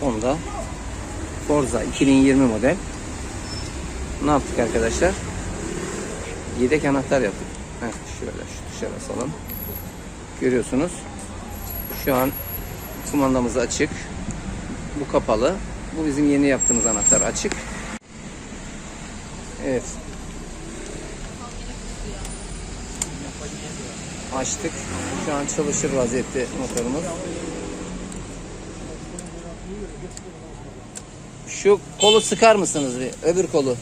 Honda Forza 2020 model. Ne yaptık arkadaşlar? Yedek anahtar yaptık. Heh, şöyle şu dışarı asalım. Görüyorsunuz. Şu an kumandamız açık. Bu kapalı. Bu bizim yeni yaptığımız anahtar açık. Evet. Açtık. Şu an çalışır vaziyette motorumuz. Şu kolu sıkar mısınız bir? Öbür kolu.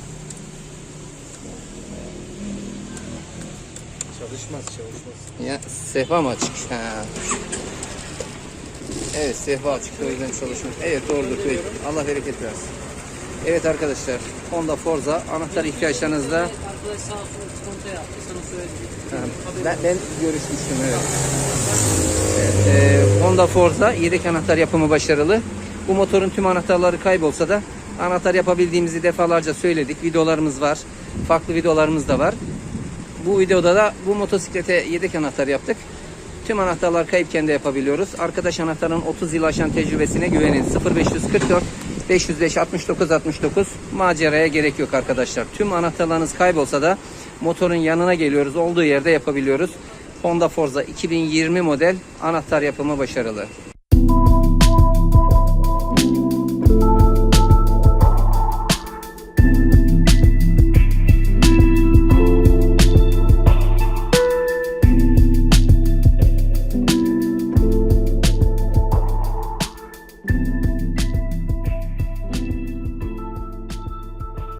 Çalışmaz çalışmaz. Ya sehpa mı açık? Ha. Evet sehpa açık o yüzden çalışmıyor. Evet doğrudur. Allah bereket versin. Evet arkadaşlar Honda Forza anahtar ihtiyaçlarınızda ben, ben görüşmüştüm evet. Evet, e, Honda Forza yedek anahtar yapımı başarılı. Bu motorun tüm anahtarları kaybolsa da anahtar yapabildiğimizi defalarca söyledik. Videolarımız var. Farklı videolarımız da var. Bu videoda da bu motosiklete yedek anahtar yaptık. Tüm anahtarlar kayıpken de yapabiliyoruz. Arkadaş anahtarın 30 yıl aşan tecrübesine güvenin. 0544 505 69 69 maceraya gerek yok arkadaşlar. Tüm anahtarlarınız kaybolsa da motorun yanına geliyoruz. Olduğu yerde yapabiliyoruz. Honda Forza 2020 model anahtar yapımı başarılı.